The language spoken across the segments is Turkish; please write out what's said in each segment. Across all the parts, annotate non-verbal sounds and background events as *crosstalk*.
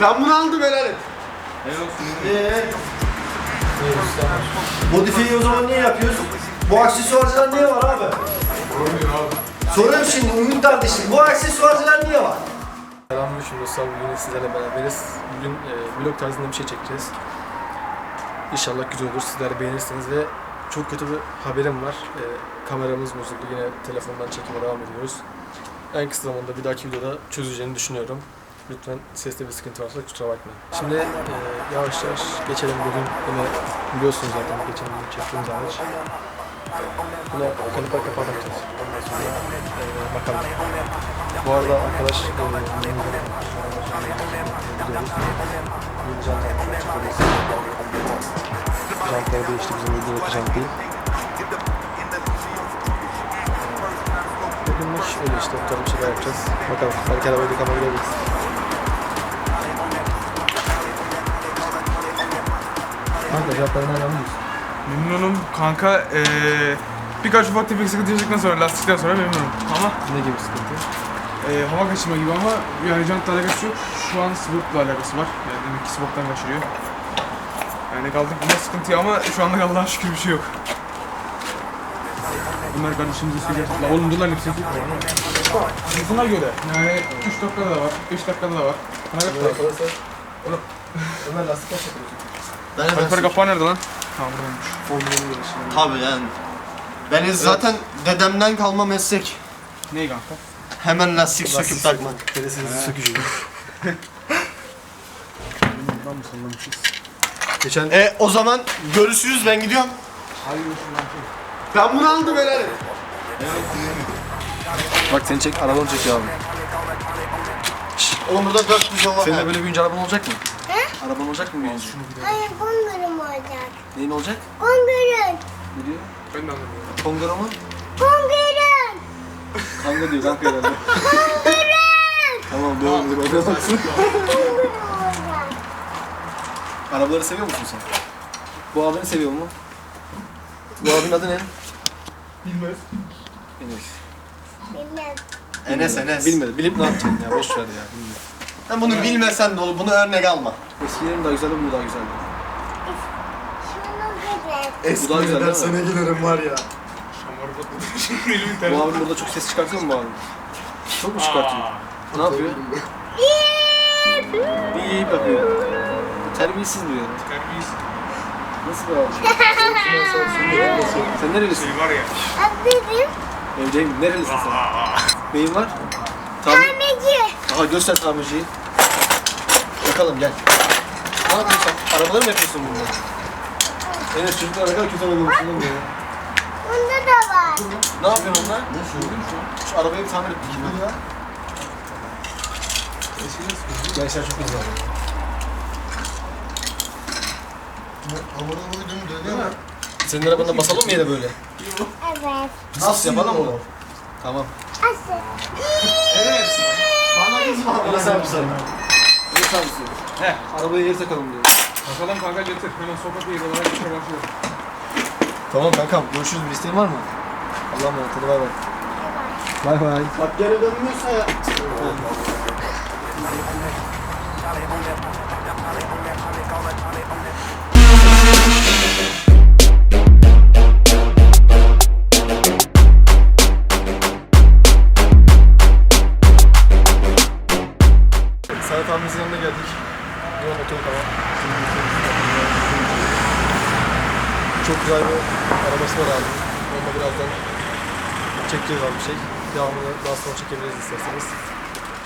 Ben bunu aldım helal et. Ee, Modifiyeyi o zaman niye yapıyoruz? Bu aksesuarcılar niye var abi? Soruyorum şimdi Ümit kardeşim, bu aksesuarcılar niye var? Selamünaleyküm dostlar. Bugün sizlerle beraberiz. Bugün e, vlog tarzında bir şey çekeceğiz. İnşallah güzel olur. Sizler beğenirsiniz ve çok kötü bir haberim var. E, kameramız bozuldu. Yine telefondan çekime devam ediyoruz. En kısa zamanda bir dahaki videoda çözüleceğini düşünüyorum. Lütfen seste bir sıkıntı varsa kusura bakmayın. Şimdi e, yavaş yavaş geçelim bugün. Yine biliyorsunuz zaten geçen gün çektiğimiz hariç. Ondan sonra e, bakalım. Bu arada arkadaş e, jantlar çekeriz. Jantları değişti bizim videodaki jant değil. Bugünlük öyle işte bu şeyler yapacağız. Bakalım belki arabayı kamera görürüz. Kanka memnun musun? Memnunum kanka. Ee, birkaç ufak tefek sıkıntı yaşadıktan sonra, lastikten sonra memnunum. Ama Ne gibi sıkıntı? ee, hava kaçırma gibi ama yani jantla alakası yok. Şu an sıvıkla alakası var. Yani demek ki sıvıktan kaçırıyor. Yani kaldık buna sıkıntıya ama şu anda Allah'a şükür bir şey yok. Bunlar kardeşimizin söylüyor. La oğlum dur lan hepsi. Sınıfına göre. Yani 3 dakikada da var, 5 dakikada da var. Bana kadar da var. Oğlum. Ömer lastik kaç yapıyorsun? Ben Kaliper kapağı nerede lan? Tamam buradaymış. Formülünü geliştirdim. Tabii yani. Benim zaten dedemden kalma meslek. Neyi kanka? Hemen lastik söküp takmak. Dedesinizi sökücü. *laughs* Bundan mı sallamışız? Geçen E o zaman görüşürüz ben gidiyorum. Ben bunu aldım helal et. Bak seni çek, arabanı çekiyor abi. Oğlum burada dört düz yol Senin de var. böyle büyüyünce araban olacak mı? Araban olacak mı büyüyünce? Hayır bongarım olacak. Neyin olacak? Bongarım. Ne diyor? Ben de anladım. Kongara mı? Bongarım. Kanga diyor kanka herhalde. tamam doğru dur. Oraya baksın. Arabaları seviyor musun sen? Bu abini seviyor mu? Bu abinin adı ne? Bilmez. Enes. Bilmem. Enes Enes. Bilmedi. Bilip ne yapacaksın ya? Boş ver ya. Bilmiyorum. Sen bunu bilmesen de olur. Bunu örnek alma. Eskilerin daha güzeldi, bu daha güzeldi. Şunu güzel. Bu daha güzel değil mi? giderim var ya. Şimdi elimi ter. Bu abim burada çok ses çıkartıyor mu bu abim? Çok mu çıkartıyor? Ne yapıyor? Bip yapıyor. Terbiyesiz bu ya. Terbiyesiz. Nasıl bir abi? *laughs* Sen nerelisin? Seni var ya. Evdeyim. Nerelisin sen? Neyin var? Aha göster tamirciyi. Bakalım gel. Ne yapıyorsun sen? Arabaları mı yapıyorsun burada? Evet çocuklar ne kadar kötü değil mi ya? Bunda da var. Ne yapıyorsun onlar? Ne şu? Şu arabayı bir tamir et. Kim ya? Gençler çok hızlı. Hamurunu uydum dönüyor mu? Senin arabanda basalım mı yine böyle? Evet. Nasıl yapalım mı? Tamam. Asıl. Enes. Bana abi sen. Enes abi sen. He. Arabayı yere takalım diyor. Bakalım kanka getir. Hemen sokak yeri olarak işe başlayalım. Tamam kankam görüşürüz. Bir isteğin var mı? Allah'a emanet hadi bay bay. Bay bay. Bak geri dönmüyorsa ya.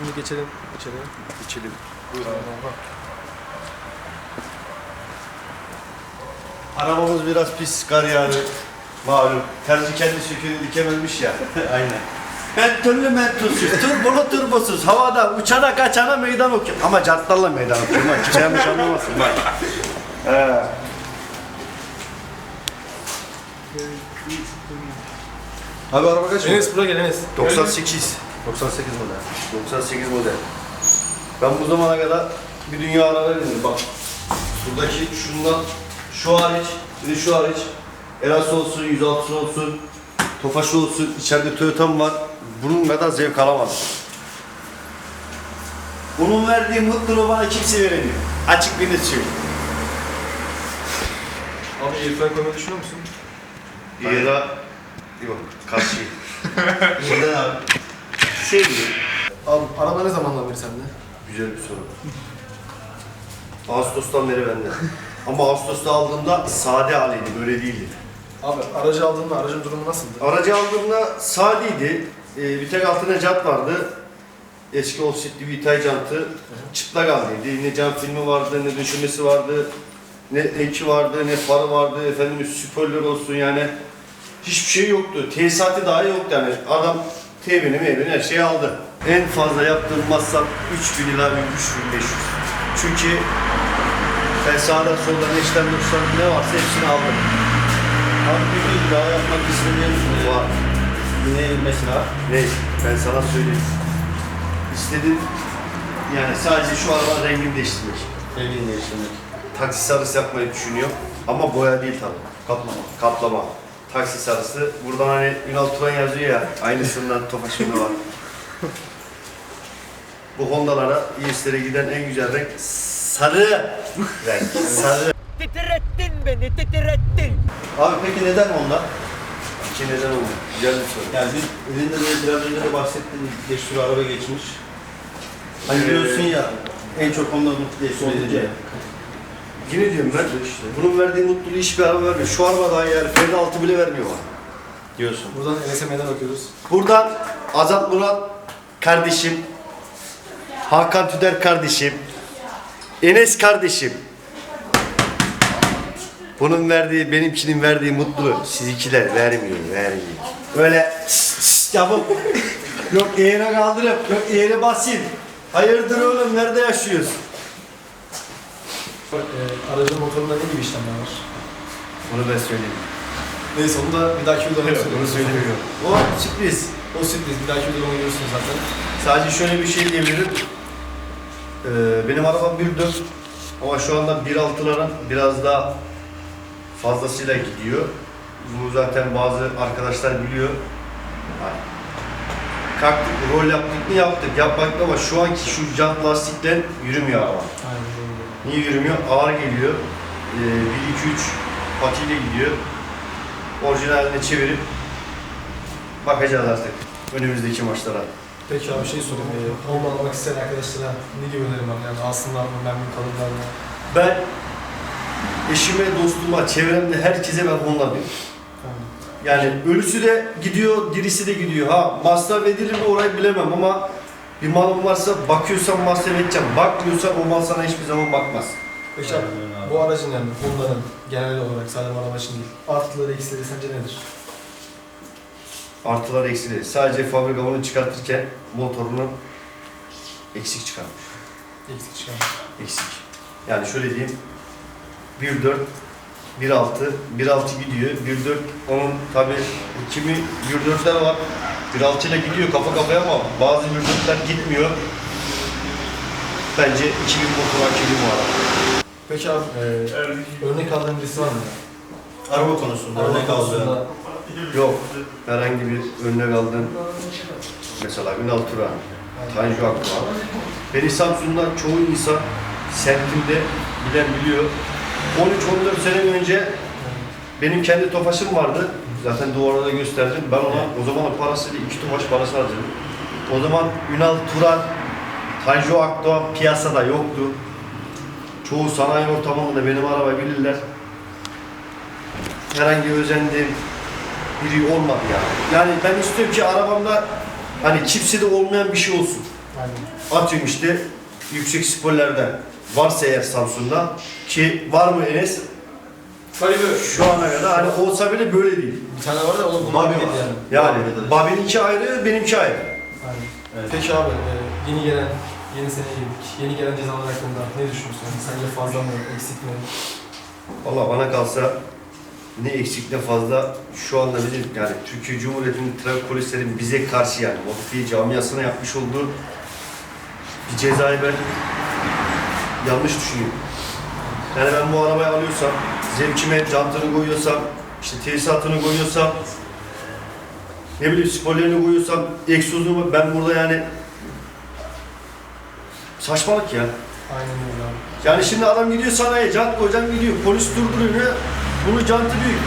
Şimdi geçelim içeri. İçelim. Buyurun. Arabamız biraz pis kar yağdı. Malum. Terzi kendi söküğünü dikememiş ya. *laughs* *laughs* Aynen. Ben türlü mentuzsuz, turbolu turbosuz, havada uçana kaçana meydan okuyorum. Ama cartlarla meydan okuyorum. Bak kimse yanlış anlamasın bak. Abi araba kaç? Enes buraya gel Enes. 98. 98 model. 98 model. Ben bu zamana kadar bir dünya araba dedim bak. Buradaki şundan şu hariç, bir de şu hariç. Eras olsun, 106 olsun, Tofaş olsun, içeride Toyota'm var. Bunun kadar zevk alamadım. Bunun verdiği mutluluğu bana kimse veremiyor. Açık bir net söyleyeyim. Abi airfryer koymayı düşünüyor musun? Yera yok, karşı. *laughs* Neden abi? Sevmiyorum. Abi araba ne zamandan beri sende? Güzel bir soru. Ağustos'tan beri bende. Ama Ağustos'ta aldığımda sade haliydi, böyle değildi. Abi aracı aldığında aracın durumu nasıldı? Aracı aldığımda sadeydi. Ee, bir tek altında jant vardı. Eski offsetli bir Itay jantı. Çıplak haldeydi. Ne jant filmi vardı, ne döşemesi vardı. Ne eki vardı, ne farı vardı. Efendim spoiler olsun yani. Hiçbir şey yoktu. Tesisatı dahi yoktu yani. Adam TV'ni, meyveni her şeyi aldı. En fazla yaptığım masraf 3000 ila 3500. Çünkü ben sağdan soldan içten dıştan ne varsa hepsini aldım. Abi peki daha yapmak istemeyen var. Ne mesela? Ne? Ben sana söyleyeyim. İstedim yani sadece şu arabanın rengini değiştirmek. Rengini değiştirmek. Taksi sarısı yapmayı düşünüyor. Ama boya değil tabii. Kaplama. Kaplama. Taksi sarısı. Buradan hani Ünal Turan yazıyor ya. Aynısından Tofaş'ımda var. Bu Honda'lara, İES'lere giden en güzel renk sarı renk. Sarı. Titrettin beni, titrettin. Abi peki neden onlar? İki neden oldu? Güzel bir soru. Yani bir, elinde de biraz önce de bahsettiğin bir sürü araba geçmiş. Hani Ee, diyorsun ya en çok onları mutlu edici. Yine diyorum ben, bunun verdiği mutluluğu hiçbir araba vermiyor. Şu araba daha yani Ferdi altı bile vermiyor bana. Diyorsun. Buradan Enes'e meydan okuyoruz. Buradan Azat Murat kardeşim, Hakan Tüder kardeşim, Enes kardeşim. Bunun verdiği, benimkinin verdiği mutluluğu sizinkiler vermiyor, vermiyor. Öyle yapıp, yok eğre kaldırıp, yok eğre basayım. Hayırdır oğlum, nerede yaşıyorsun? Ee, aracın motorunda ne gibi işlemler var? Bunu ben söyleyeyim. Neyse onu da bir dahaki videoda Bunu söyleriz. söylemiyorum. O sürpriz. O sürpriz bir dahaki videoda onu görürsünüz zaten. Sadece şöyle bir şey diyebilirim. Ee, benim arabam 1.4 ama şu anda 1.6'ların biraz daha fazlasıyla gidiyor. Bunu zaten bazı arkadaşlar biliyor. Yani kalktık, rol yaptık mı yaptık, yapmadık ama şu anki şu jant lastikten yürümüyor araba. Aynen. Niye yürümüyor? Ağır geliyor. Ee, 1-2-3 patiyle gidiyor. Orijinaline çevirip bakacağız artık önümüzdeki maçlara. Peki abi şey sorayım. Honda almak isteyen arkadaşlara ne gibi önerim var? Yani alsınlar mı, memnun kalırlar mı? Ben eşime, dostuma, çevremde herkese ben Honda diyorum. Yani ölüsü de gidiyor, dirisi de gidiyor. Ha masraf edilir mi orayı bilemem ama bir malım varsa bakıyorsan masraf edeceğim. Bakmıyorsan o mal sana hiçbir zaman bakmaz. Abi, bu aracın yani Honda'nın genel olarak sadece araba için değil. Artıları, eksileri sence nedir? Artılar eksileri. Sadece fabrika onu çıkartırken motorunu eksik çıkarmış. Eksik çıkan. Eksik. Yani şöyle diyeyim. 1.4 1.6 1.6 gidiyor. 1.4 onun tabi kimi 1.4'ler var. 1.6 ile gidiyor kafa kafaya ama bazı 1.4'ler gitmiyor. Bence 2000 motor hak ediyor bu araba. Peki abi, e, örnek aldığın birisi var mı? Araba konusunda Araba örnek konusunda Yok. Herhangi bir örnek aldığım mesela Ünal Turan, Tanju Akdoğan. Beni Samsun'dan çoğu insan semtimde bilen biliyor. 13-14 sene önce benim kendi tofaşım vardı. Zaten duvarda da gösterdim. Ben ona o zaman parasıyla iki tofaş parası harcadım. O zaman Ünal Turan, Tanju Akdoğan piyasada yoktu. Çoğu sanayi ortamında benim araba bilirler. Herhangi özendiğim biri olmadı yani. Yani ben istiyorum ki arabamda hani kimsede olmayan bir şey olsun. Aynen. Atıyorum işte yüksek sporlardan varsa eğer Samsun'da ki var mı Enes? Şu ana kadar hani olsa bile böyle değil. Bir tane var da onu Babi bulmak var. yani. Yani Babi'ninki ayrı, benimki ayrı. Aynen. Evet. Peki abi, e, yeni gelen, yeni sene girdik. Yeni gelen cezalar hakkında ne düşünüyorsun? Sence fazla mı, eksik mi? Valla bana kalsa ne eksik ne fazla şu anda bizim yani Türkiye Cumhuriyeti'nin trafik polislerin bize karşı yani modifiye camiasına yapmış olduğu bir cezayı ben yanlış düşünüyorum. Yani ben bu arabayı alıyorsam, zevkime jantını koyuyorsam, işte tesisatını koyuyorsam, ne bileyim spoilerini koyuyorsam, egzozumu ben burada yani saçmalık ya. Aynen öyle abi. Yani şimdi adam gidiyor sanayiye, jant koyacağım gidiyor, polis durduruyor, bunu jantı büyük.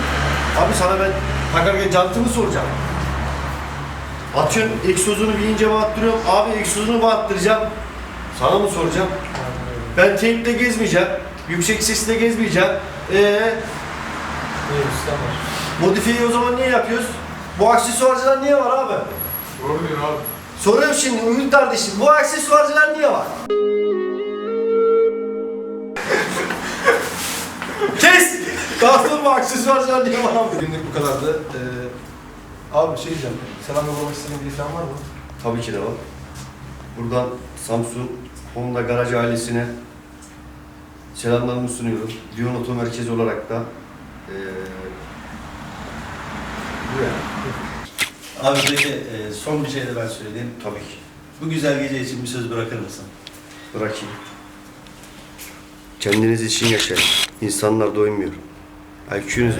Abi sana ben takarken jantımı soracağım. Atıyorum egzozunu bir ince bağıttırıyorum, abi egzozunu bağıttıracağım. Sana mı soracağım? Ben teypte gezmeyeceğim, yüksek sesle gezmeyeceğim. Ee, var. modifiyeyi o zaman niye yapıyoruz? Bu aksesuarcılar niye var abi? Doğru abi. Soruyorum şimdi Ümit kardeşim, bu aksesuarcılar niye var? Kes! Kalktın mı aksesuarcılar niye var abi? Günlük bu kadardı. Ee, abi şey diyeceğim. Selam yollamak istediğin bir falan var mı? Tabii ki de var. Buradan Samsun Honda Garaj ailesine selamlarımı sunuyorum. Lyon Oto Merkezi olarak da bu yani. Abi peki e, son bir şey de ben söyleyeyim. Tabii ki. Bu güzel gece için bir söz bırakır mısın? Bırakayım. Kendiniz için yaşayın. İnsanlar doymuyor. IQ'nuz